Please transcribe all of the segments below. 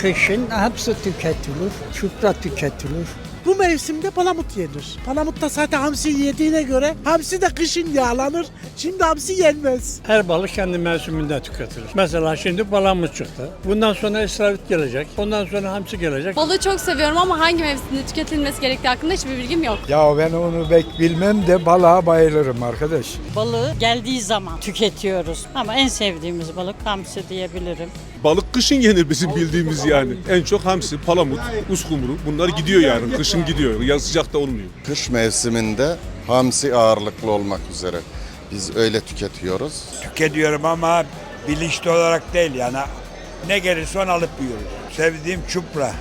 Kışın hepsi tüketilir. Çupra tüketilir. Bu mevsimde palamut yenir. Palamut da zaten hamsi yediğine göre hamsi de kışın yağlanır. Şimdi hamsi yenmez. Her balık kendi mevsiminde tüketilir. Mesela şimdi palamut çıktı. Bundan sonra esravit gelecek. Ondan sonra hamsi gelecek. Balığı çok seviyorum ama hangi mevsimde tüketilmesi gerektiği hakkında hiçbir bilgim yok. Ya ben onu pek bilmem de balığa bayılırım arkadaş. Balığı geldiği zaman tüketiyoruz. Ama en sevdiğimiz balık hamsi diyebilirim. Balık kışın yenir bizim bildiğimiz yani. En çok hamsi, palamut, uskumru bunlar gidiyor yani. Kışın gidiyor. Yaz sıcakta olmuyor. Kış mevsiminde hamsi ağırlıklı olmak üzere biz öyle tüketiyoruz. Tüketiyorum ama bilinçli olarak değil yani. Ne gelirse onu alıp yiyoruz. Sevdiğim çupra.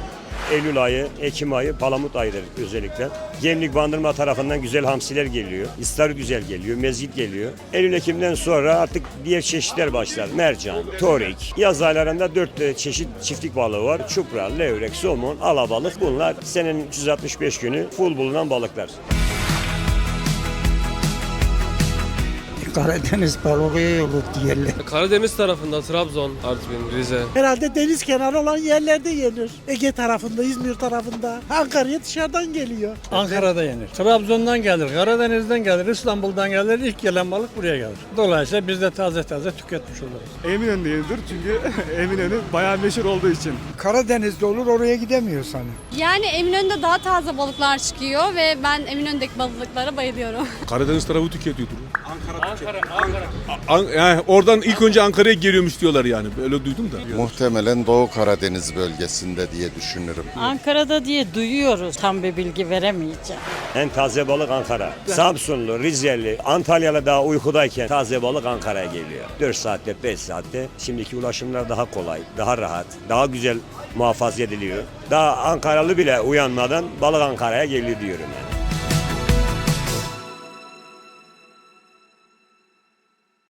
Eylül ayı, Ekim ayı palamut ayıdır özellikle. Gemlik Bandırma tarafından güzel hamsiler geliyor. İstar güzel geliyor, mezgit geliyor. Eylül Ekim'den sonra artık diğer çeşitler başlar. Mercan, torik. Yaz aylarında dört çeşit çiftlik balığı var. Çupra, levrek, somon, alabalık. Bunlar senenin 365 günü full bulunan balıklar. Karadeniz balığı iyi olur diyelim. Karadeniz tarafında Trabzon, Artvin, Rize. Herhalde deniz kenarı olan yerlerde yenir. Ege tarafında, İzmir tarafında. Ankara'ya dışarıdan geliyor. Ankara'da yenir. Trabzon'dan gelir, Karadeniz'den gelir, İstanbul'dan gelir. İlk gelen balık buraya gelir. Dolayısıyla biz de taze taze tüketmiş oluruz. Eminönü'nde yenilir çünkü Eminönü bayağı meşhur olduğu için. Karadeniz'de olur oraya gidemiyoruz hani. Yani Eminönü'nde daha taze balıklar çıkıyor ve ben Eminönü'ndeki balıklara bayılıyorum. Karadeniz tarafı tüketiyordur. Ankara, Ankara. yani oradan ilk önce Ankara'ya geliyormuş diyorlar yani. Öyle duydum da. Muhtemelen Doğu Karadeniz bölgesinde diye düşünürüm. Ankara'da diye duyuyoruz. Tam bir bilgi veremeyeceğim. En taze balık Ankara. Samsunlu, Rizeli, Antalyalı daha uykudayken taze balık Ankara'ya geliyor. 4 saatte, 5 saatte. Şimdiki ulaşımlar daha kolay, daha rahat, daha güzel muhafaza ediliyor. Daha Ankaralı bile uyanmadan balık Ankara'ya geliyor diyorum yani.